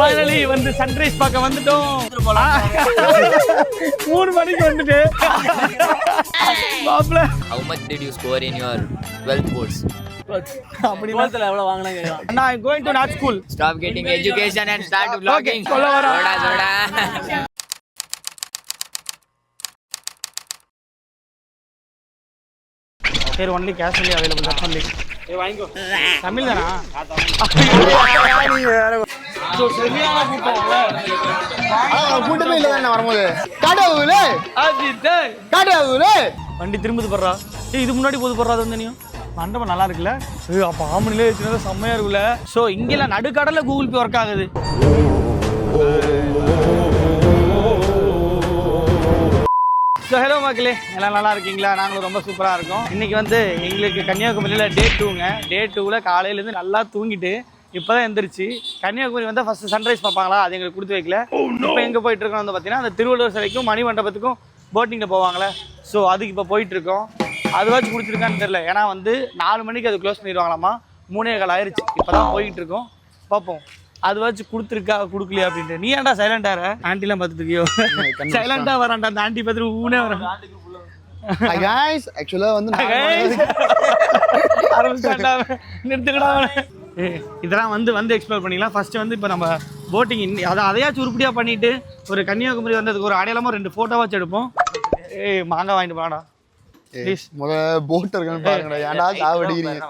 Finally வந்து sunrise பார்க்க வந்துட்டோம் மூணு மணிக்கு வந்துட்டு மாப்பிள்ள How much did you score in your 12th course? அப்படி டுவெல்த்தில் எவ்வளோ வாங்கினாங்க நான் going to not school Stop getting education and start vlogging. சொல்ல வரேன். Soda. சரி only cash only available that's only வாங்கிக்கோ தமிழ் தானா. கூட்டமே. இல்லை தானே வரும்போது? கடவுளே அஜித்து. கடவுளே வண்டி திரும்புது படுறா ஏய் இது முன்னாடி போது படுறா அது வந்து நீயும் மண்டபம் நல்லா இருக்குல்ல? ஏய் அப்போ ஆமணிலே வச்சுருந்தா செம்மையா இருக்குல்ல? ஸோ இங்கெல்லாம் நடுக்கடல கூகுள் பே ஒர்க் ஆகுது. ஸோ ஹலோ மக்களே. எல்லாம் நல்லா இருக்கீங்களா? நாங்களும் ரொம்ப சூப்பராக இருக்கோம். இன்னைக்கு வந்து எங்களுக்கு கன்னியாகுமரியில் டே டூங்க டே டூவில் காலையிலேருந்து நல்லா தூங்கிட்டு இப்போ தான் எந்திரிச்சு கன்னியாகுமரி வந்து ஃபர்ஸ்ட் சன்ரைஸ் பார்ப்பாங்களா? அது எங்களுக்கு கொடுத்து வைக்கல. இப்போ எங்கே போயிட்டு இருக்கோம் வந்து பார்த்தீங்கன்னா அந்த திருவள்ளுவர் சிலைக்கும் மணி மண்டபத்துக்கும் போட்டிங்கில் போவாங்களே. ஸோ அதுக்கு இப்போ போயிட்டு இருக்கோம். அதுவாச்சும் கொடுத்துருக்கான்னு தெரியல. ஏன்னா வந்து நாலு மணிக்கு அது க்ளோஸ் பண்ணிடுவாங்களாமா? மூணே கால் ஆயிருச்சு. இப்போ தான் போயிட்டு இருக்கோம். பார்ப்போம். அதுவாச்சும் கொடுத்துருக்கா கொடுக்கலையா அப்படின்ட்டு. நீ ஏன்டா சைலண்டார ஆண்டிலாம் பார்த்துட்டு இருக்கியோ சைலண்டா வரான்டா அந்த ஆண்டி பார்த்துட்டு ஊனே வரான். ஆக்சுவலாக வந்து. நிறுத்துக்கடா இதெல்லாம் வந்து வந்து எக்ஸ்ப்ளோர் பண்ணிக்கலாம். ஃபர்ஸ்ட் வந்து இப்போ நம்ம போட்டிங் அதை அதையாச்சும் உருப்படியாக பண்ணிட்டு ஒரு கன்னியாகுமரி வந்ததுக்கு ஒரு அடையாளமாக ரெண்டு ஃபோட்டோவாச்சும் எடுப்போம். ஏய் மாங்காய் வாங்கிட்டு வாடா. ப்ளீஸ் முத போட் பாருங்கடா. ஏன்டா சாவடிக்கிறீங்க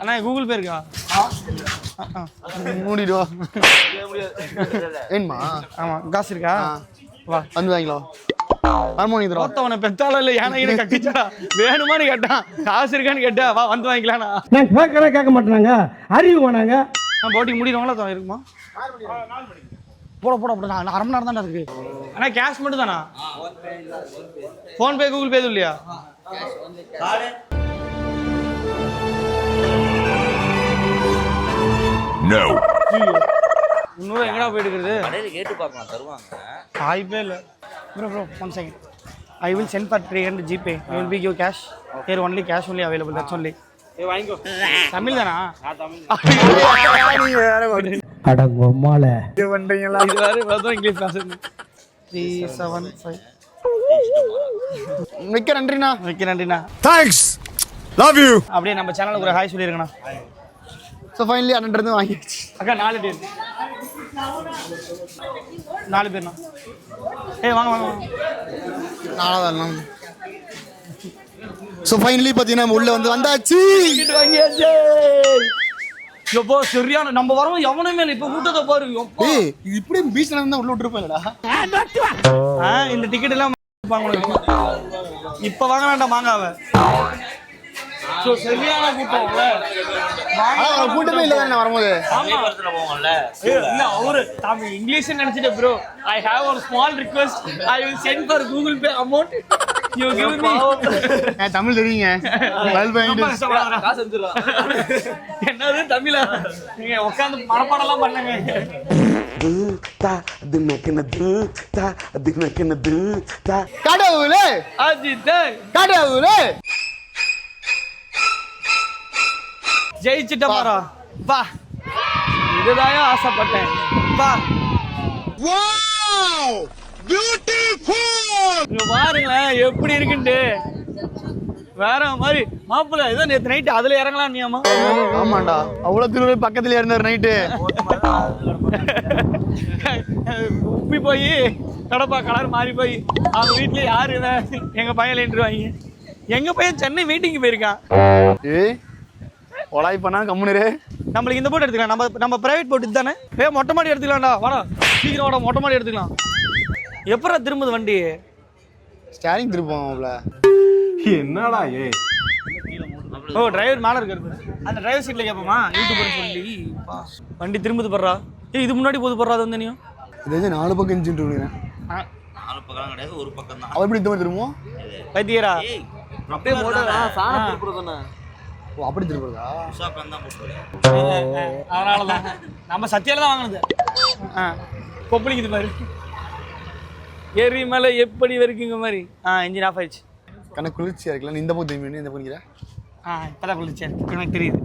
அண்ணா கூகுள் பே இருக்கா? மூடிடு வா ஏன்மா ஆமாம் காசு இருக்கா? வா. வந்து வாங்கிலோ ஹார்மோனி தரோம் பெத்தாலும் இல்லை கீழே கட்டிச்சா வேணுமான்னு கேட்டான் காசு இருக்கான்னு கேட்டா வா வந்து வாங்கிக்கலாம்ண்ணா நான் கேட்கற கேட்க மாட்டாங்க அறிவு வேணாங்க. நான் போட்டிங் முடிடுவாங்களா தான் இருக்குமா? போட போட போட நான் அரை மணி நேரம் தானே இருக்கு. அண்ணா கேஷ் மட்டும் தானா? ஃபோன்பே கூகுள் பே இல்லையா? முந்நூறு எங்கடா போய் எடுக்கிறது கேட்டு பார்க்கலாம் தருவாங்க. வாய்ப்பே இல்லை. Bro bro one second I will send for three hundred GPay you will be give cash here only cash only available that's only ஏய் வாங்கிக்கோ. தமிழ் தானா? நான் தமிழ் அடங்கொம்மால இது வேறு வெறும் இங்கிலீஷ் பேசுறது த்ரீ செவன் ஃபைவ் மிக்க நன்றிண்ணா. மிக்க நன்றிண்ணா. தேங்க்ஸ் லவ் யூ அப்படியே நம்ம சேனலுக்கு ஒரு ஹாய் சொல்லிருங்கண்ணா. ஸோ ஃபைனலி அண்ணன் வாங்கிடுச்சு அக்கா நாலு பேர். நாலு பேர்ண்ணா. ஏய் வாங்க வாங்க வாங்க. நாலாவது ஸோ ஃபைனலி பார்த்தீங்கன்னா உள்ள வந்து வந்தாச்சு. டிக்கெட் வாங்கியாச்சு. எப்போ சரியான நம்ம வரவும் எவனுமே இல்லை. இப்போ கூட்டத்தை பாரு. ஏய் இது இப்படி பீச்ல இருந்தா உள்ள விட்டுருப்பேன்டா ஆ இந்த டிக்கெட் எல்லாம் இப்போ வாங்க வேண்டாம் மாங்காவ ஸோ சரியான கூட்டம்ல ஆனா கூட்டமே இல்லை தானே வரும்போது? இல்ல அவரு தாம இங்கிலீஷ் நினைச்சிட்டு ப்ரோ ஐ ஹேவ் ஒரு small request I will send for Google Pay amount you give me Tamil தெரியுங்க. என்னது தமிழா? நீங்க உட்காந்து மனப்பாடம்லாம் பண்ணுங்க. கடவுளே! அஜித் கடவுளே! ஜெயிச்சிட்ட பாரா. பா. இதுதான் ஆசைப்பட்டேன். பா. பாருங்களேன் எப்படி இருக்குன்ட்டு. வேற மாதிரி. மாப்பிள்ள ஏதோ நேத்து நைட்டு அதுல இறங்கலாம் நீயாமா ஆமாண்டா. அவ்வளவு திருவிழா பக்கத்துல இருந்தார் நைட்டு உப்பி போய் கடப்பா கலர் மாறி போய். அவங்க வீட்ல யாரு இவன்? எங்க பையன் நின்றுவாங்க எங்க பையன் சென்னை மீட்டிங் போயிருக்கான். ஏய் ஒலாய் பண்ணா கம்முனரு நம்மளுக்கு இந்த போட் எடுத்துக்கலாம். நம்ம நம்ம பிரைவேட் போட் இதுதானே? ஏ மொட்டை மாடி எடுத்துக்கலாம்டா. வாடா. சீக்கிரம் வாடா மொட்டை மாடி எடுத்துக்கலாம். எப்படா திரும்புது வண்டி? ஸ்டேரிங் திருப்போம்ல என்னடா ஏ ஓ டிரைவர் மேல இருக்கிறது. அந்த டிரைவர் சீட்ல கேட்போமா யூடியூபர் சொல்லி. வண்டி திரும்புது படுறா ஏ இது முன்னாடி போது படுறா அது வந்து நீயும். இது வந்து நாலு பக்கம் இன்ஜின் இருக்கிறேன் நாலு பக்கம் கிடையாது ஒரு பக்கம் தான் அவ எப்படி இந்த மாதிரி திரும்புவோம் வைத்தியரா அப்படியே சாணம் திருப்புறது தானே. ஓ அப்படி திருப்புறதா உஷாக்கம் தான் போட்டு அதனாலதான். நம்ம சத்தியால தான் வாங்கினது. ஆ கொப்பளிக்குது பாரு. எரிமலை எப்படி வரைக்குங்க மாதிரி. ஆ இன்ஜின் ஆஃப் ஆயிடுச்சு. கணக்கு குளிர்ச்சியா இருக்குல்ல? இந்த பக்கம் திரும்பி இந்த பண்ணிக்கிற ஆ இப்பதான் குளிச்சேன் எனக்கு தெரியுது.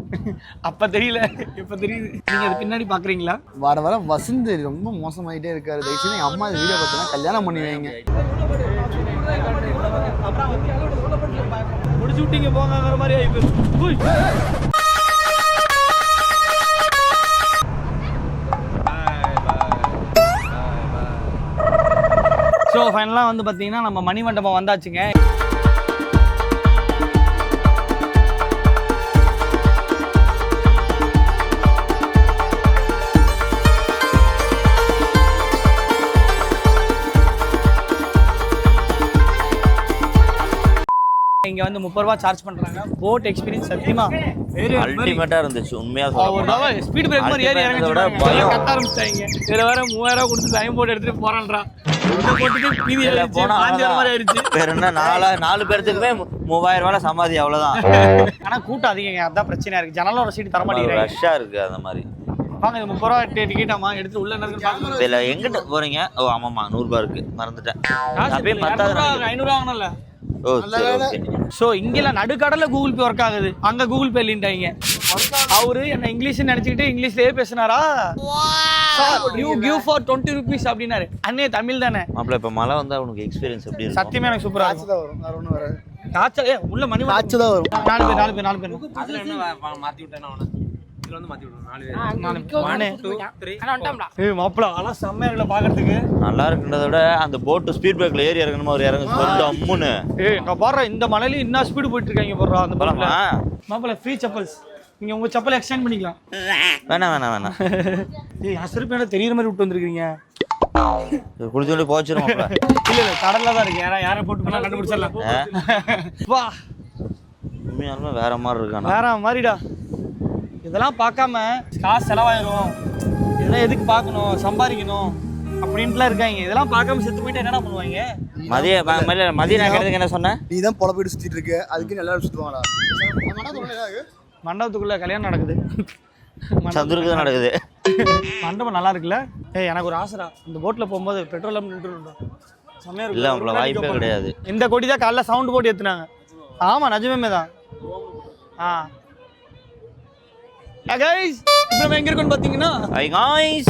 அப்ப தெரியல. இப்ப தெரியுது. நீங்க அது பின்னாடி பாக்குறீங்களா? வர வர வசந்த் ரொம்ப மோசமாயிட்டே இருக்காரு. தயவுசெய்து எங்கள் அம்மா வீடியோ பார்த்தீங்கன்னா கல்யாணம் பண்ணி வைங்க. விட்டீங்க போங்கிற மாதிரி ஆயிப்போச்சு ஸோ ஃபைனலாக வந்து பார்த்தீங்கன்னா நம்ம மணிமண்டபம் வந்தாச்சுங்க. இங்க வந்து முப்பது ரூபா சார்ஜ் பண்றாங்க. போட் எக்ஸ்பீரியன்ஸ் சத்தியமா அல்டிமேட்டா இருந்துச்சு உண்மையா ஒரு சொல்ல தடவை ஸ்பீட் பிரேக் மாதிரி ஏறி இறங்கி Ultimate விட பயம். கத்த ஆரம்பிச்சிட்டாங்க. இதுல வேற மூவாயிரம் ரூபா கொடுத்து டைம் போட்டு. வேற என்ன நாலா நாலு பேர்த்துக்குமே மூவாயிரம் ரூபாய் சமாதி அவ்வளவுதான். ஆனா கூட்டம் அதிகங்க. அதான் பிரச்சனையா இருக்கு. ஜன்னலோட சீட் தர மாட்டேங்கிறாங்க. ரஷ்ஷா இருக்கு அந்த மாதிரி. வாங்க இது முப்பது ரூபா டிக்கெட் ஆமா எடுத்து உள்ள இதுல எங்கிட்ட போறீங்க? ஓ ஆமாமா நூறு ரூபாய் இருக்கு. மறந்துட்டேன். அப்படியே பத்தாது ஐநூறு வாங்கணும்ல ஸோ இங்கெல்லாம் நடுக்கடல கூகுள் பே ஒர்க் ஆகுது. அங்க கூகுள் பே இல்லைன்ட்டாங்க. அவரு என்ன இங்கிலீஷ் நினைச்சுக்கிட்டு இங்கிலீஷ்லயே பேசினாரா? You give for twenty rupees அப்படின்னாரு. அண்ணே தமிழ் தானே. மாப்பிள்ள இப்ப மழை வந்தா உனக்கு எக்ஸ்பீரியன்ஸ் எப்படி சத்தியமே எனக்கு சூப்பரா காய்ச்சி தான் வரும்? வேற ஒன்றும் வராது. காய்ச்சல் ஏ உள்ள மணி காய்ச்சி தான் வரும். நாலு பேர் நாலு பேர் நாலு பேர். ஏய் மாப்பிள ஆனா செம்மையா இருக்குல்ல பாக்குறதுக்கு. நல்லா இருக்குன்றத விட அந்த போட்டு ஸ்பீட் பிரேக்ல ஏறி இறங்கணுமா ஒரு இறங்க. சொல்லிட்டு அம்முன்னு. ஏய் நான் பாடுற இந்த மலையில இன்னும் ஸ்பீடு போயிட்டு இருக்காங்க போடுறா அந்த பழமா மாப்பிள ஃப்ரீ செப்பல்ஸ் நீங்க உங்க செப்பல் எக்ஸ்டெண்ட் பண்ணிக்கலாம். வேணாம் வேணாம் வேணாம். ஏய் என்ன தெரியுற மாதிரி விட்டு வந்திருக்கீங்க. குளிச்சு சொல்லி போச்சிரும் இல்ல இல்ல கடல்ல தான் இருக்கு யாரா யாரை போட்டு பண்ணா கண்டுபிடிச்சிடலாம். வா. உண்மையாலுமே வேற மாதிரி இருக்கானா வேற மாதிரிடா. இதெல்லாம் பார்க்காம காசு செலவாயிரும். இதெல்லாம் எதுக்கு பார்க்கணும்? சம்பாதிக்கணும். அப்படின்ட்டுலாம் இருக்காங்க. இதெல்லாம் பார்க்காம செத்து போயிட்டு என்னடா பண்ணுவாங்க? மதிய மதிய- மதிய நான் கேட்டதுக்கு என்ன சொன்னேன் நீ தான் பொழப்பிட்டு சுத்திட்டு இருக்க. அதுக்கு நல்லா சுத்துவாங்களா மண்டபத்துக்குள்ள கல்யாணம் நடக்குது. சந்துருக்கு தான் நடக்குது. மண்டபம் நல்லா இருக்குல்ல? ஏய் எனக்கு ஒரு ஆசைடா. இந்த போட்ல போகும்போது பெட்ரோல் நின்றுடா செம்மையா இருக்கும். இல்ல உங்களை வாய்ப்பே கிடையாது. இந்த கொடி தான் காலைல சவுண்ட் போட்டு ஏத்துனாங்க. ஆமா நிஜமே தான் ஆ. கைஸ் இப்போ நம்ம எங்க இருக்கோம்னு பாத்தீங்கன்னா hi guys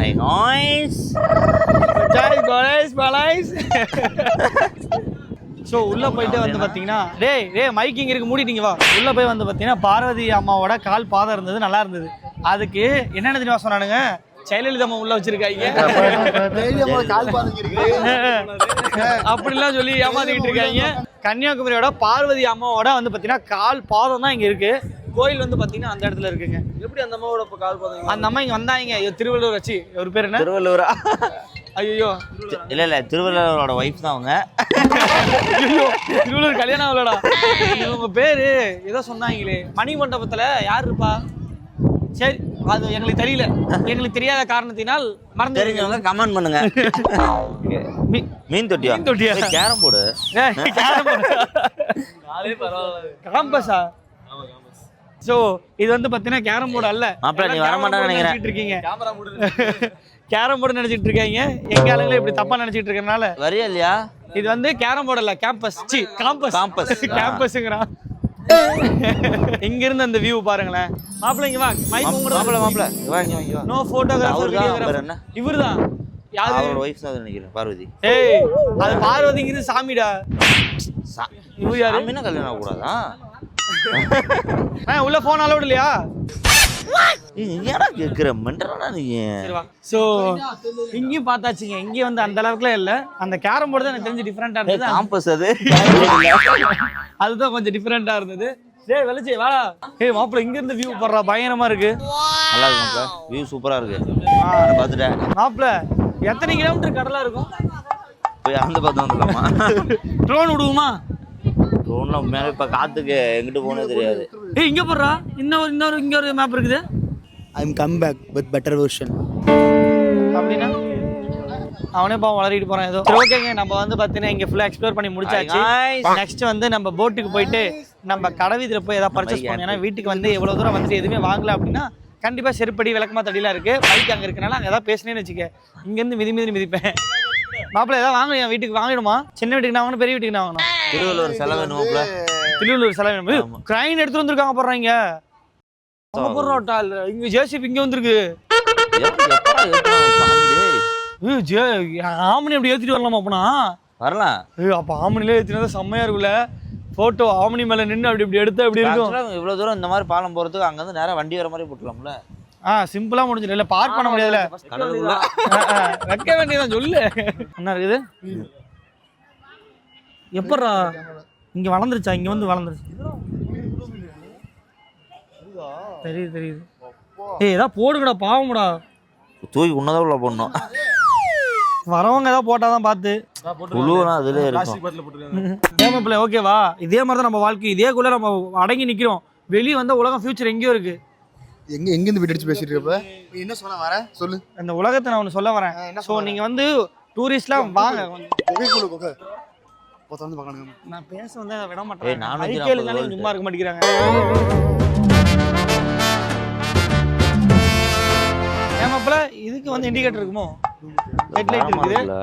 hi guys joy palace palace so உள்ள போயிட்டு வந்து பாத்தீங்கன்னா டேய் டேய் மைக்கிங் இருக்கு மூடிட்டீங்க வா. உள்ள போய் வந்து பாத்தீங்கன்னா பார்வதி அம்மாவோட கால் பாதம் இருந்தது நல்லா இருந்தது. அதுக்கு என்னென்ன தெரியுமா சொன்னானுங்க? ஜெயலலிதா அம்மா உள்ள வச்சிருக்காங்க. கால் இருக்கு அப்படிலாம் சொல்லி ஏமாத்திக்கிட்டு இருக்காங்க. கன்னியாகுமரியோட பார்வதி அம்மாவோட வந்து பாத்தீங்கன்னா கால் பாதம் தான் இங்க இருக்கு. கோயில் வந்து பாத்தீங்கன்னா அந்த இடத்துல இருக்குங்க. எப்படி அந்த அம்மாவோட இப்ப கால் பாதம் அந்த அம்மா இங்க வந்தாங்க. ஐயோ, திருவள்ளுவர் வச்சு. ஒரு பேர் என்ன? திருவள்ளூரா ஐயோ இல்ல இல்ல திருவள்ளுவரோட ஒய்ஃப் தான் அவங்க. ஐயோ திருவள்ளுவர் கல்யாணம் ஆகலடா. இவங்க பேரு ஏதோ சொன்னாங்களே. மணி மண்டபத்துல யார் இருப்பா? சரி அது எங்களுக்கு தெரியல. எங்களுக்கு தெரியாத காரணத்தினால் மறந்து தெரிஞ்சவங்க கமெண்ட் பண்ணுங்க. மீன் தொட்டியா? மீன் தொட்டியா? Carrom board. காம்பஸா சோ இது வந்து பாத்தீங்கன்னா கேரம் போர்டு அல்ல. மாப்பிள, நீ வர மாட்டேன்னு நினைக்கிறேன். இருக்கீங்க. கேரம் போர்டு நினைச்சிட்டு இருக்காங்க. எங்க ஆளுங்களே இப்படி தப்பா நினைச்சிட்டு இருக்கறனால. வரியா இல்லையா? இது வந்து கேரம் போர்டு இல்ல கேம்பஸ் சி காம்பஸ் Campus. கேம்பஸ்ங்கறான் இங்க இருந்து அந்த வியூ பாருங்களேன். மாப்பிள்ள இங்க வா. மைக் மாப்பிள உங்களோட மாப்பிள. இங்க வா, இங்க வா, இங்க வா. No photographer videographer? இவர்தான். யாரு? அவரோட ஒய்ஃப் தான் நினைக்கிறேன் பார்வதி. ஏய் அது பார்வதிங்கிறது சாமிடா. சா- இவர் யாரு? சாமின்னா கல்யாணம் ஆகக்கூடாதா? ஆ, உள்ள போன் அலௌட் இல்லையா? ஏடா கேக்குற? மெண்டலடா நீ. ஸோ இங்கேயும் பார்த்தாச்சுங்க. இங்கேயும் வந்து அந்த அளவுக்குலாம் இல்லை. அந்த கேரம் போர்டு தான் எனக்கு தெரிஞ்சு டிஃப்ரெண்ட்டாக இருந்தது. காம்பஸ் அது. அதுதான் கொஞ்சம் டிஃப்ரெண்ட்டாக இருந்தது. டேய் வெளிச்சே வாடா. ஏய் மாப்பிள்ள இங்க இருந்து வியூ போடுறா. பயங்கரமா இருக்கு. நல்லா இருக்கு மாப்பிள வியூ சூப்பரா இருக்கு. நான் மாப்பிள்ள எத்தனை கிலோமீட்டர் கடலா இருக்கும்? போய் அந்த பார்த்து வந்துடலாமா? ட்ரோன் விடுவோமா? ட்ரோன்ல மேலே இப்ப காத்துக்கு எங்கிட்டு போனே தெரியாது. ஏய் இங்க போடுறா. இன்னொரு இன்னொரு இங்க ஒரு மேப் இருக்குது. I am come back with better version அப்படின்னா அவனே பாவம் வளரிட்டு போறான் ஏதோ. ஓகேங்க நம்ம வந்து பார்த்தீங்கன்னா இங்க ஃபுல்லா எக்ஸ்ப்ளோர் பண்ணி முடிச்சாச்சு. நெக்ஸ்ட் வந்து நம்ம போட்டுக்கு போயிட்டு நம்ம கடவீதியில் போய் ஏதாவது பர்ச்சேஸ் பண்ணோம். ஏன்னா வீட்டுக்கு வந்து எவ்வளவு தூரம் வந்துட்டு எதுவுமே வாங்கல அப்படின்னா கண்டிப்பா செருப்படி விளக்கமா தடிலாம் இருக்கு. பைக் அங்க இருக்கனால அங்க ஏதாவது பேசினேன்னு வச்சுக்க. இங்க இருந்து மிதி மிதி மிதிப்பேன். மாப்பிள்ள ஏதாவது வாங்கலையா வீட்டுக்கு வாங்கிடுமா? சின்ன வீட்டுக்கு நான் வாங்கணும் பெரிய வீட்டுக்கு நான் வாங்கணும். திருவள்ளுவர் செலவு என்னமோப்ல திருவள்ளூர் செலவு ஆமா. கிரைன் எடுத்துட்டு வந்திருக்காங்க போடுறாங்க இங்க. ஜேசிபி இங்க வந்திருக்கு. ஆமணி அப்படி ஏத்திட்டு வரலாமா அப்பனா? வரலாம். அப்ப ஆமணிலே ஏத்தினா செம்மையா இருக்குல்ல போட்டோ ஆமணி மேல நின்னு அப்படி இப்படி எடுத்தா எப்படி இருக்கும்? இவ்வளவு தூரம் இந்த மாதிரி பாலம் போறதுக்கு அங்க இருந்து நேரா வண்டி வர மாதிரி போட்டலாம்ல ஆ சிம்பிளா முடிஞ்சிடும். இல்ல பார்க் பண்ண முடியாதுல கடலுக்குள்ள ஆ, ஆ, வைக்க வேண்டியதான் சொல்லு. என்ன இருக்குது? எப்பட்றா? இங்க வளர்ந்துருச்சா? இங்க வந்து வளர்ந்துருச்சு. தெரியுது தெரியுது. ஏய் ஏதாவது போடுங்கடா பாவம்டா. தூக்கி உன்னதான் உள்ள போடணும். வரவங்க ஏதாவது போட்டாதான் பார்த்து. புழுவெல்லாம் அதுல இருக்கும். ஏமாப்பிள்ள ஓகேவா இதே மாதிரி தான் நம்ம வாழ்க்கை. இதேக்குள்ள நம்ம அடங்கி நிக்கிறோம். வெளியே வந்தா உலகம் ஃபியூச்சர் எங்கேயோ இருக்கு. எங்க எங்க இருந்து விட்டு பேசிட்டு இருப்ப என்ன சொன்ன வர? சொல்லு. அந்த உலகத்தை நான் ஒன்று சொல்ல வரேன். என்ன ஸோ நீங்க வந்து டூரிஸ்ட்லாம் வாங்க. நான் பேச வந்து விட மாட்டேன். சும்மா இருக்க மாட்டேங்கிறாங்க. ஏமாப்பிள்ள இதுக்கு வந்து இண்டிகேட்டர் இருக்குமோ? ஹெட்லைட் இருக்குது.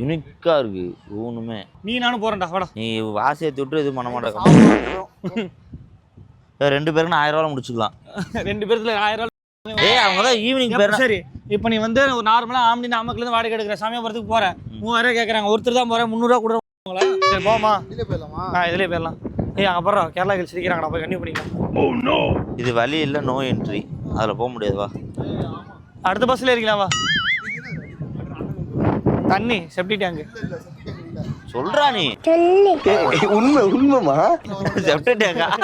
யூனிக்கா இருக்கு ஒண்ணுமே நீ நானும் போறேன்டா வாடா. நீ வாசியை தொட்டு இது பண்ண மாட்டேங்க ரெண்டு பேருக்கு ஆயிரம் ரூபாய் முடிச்சுக்கலாம். ரெண்டு பேர்த்துல ஆயிரம் ரூபாய் ஏய் அவங்க தான் ஈவினிங் பேர் சரி இப்போ நீ வந்து ஒரு நார்மலா ஆம்னி நமக்குல இருந்து வாடகை எடுக்கிற சமயபுரத்துக்கு போற. மூவாயிரம் கேக்குறாங்க ஒருத்தர் தான் போறேன் முந்நூறுவா கூட சரி போமா இல்ல போயிடலாமா? ஆ இதுலயே போயிடலாம். ஏய் அங்க போறோம் கேரளா ஹில்ஸ் சிரிக்கிறாங்கடா போய் கண்டிப்பா பண்ணிக்கலாம். இது வழி இல்ல நோ என்ட்ரி அதுல போக முடியாது வா. அடுத்த பஸ்ல ஏறிக்கலாம் வா. தண்ணி செப்டி டேங்க் சொல்றா நீ. உண்மை உண்மைமா செப்டேக்கா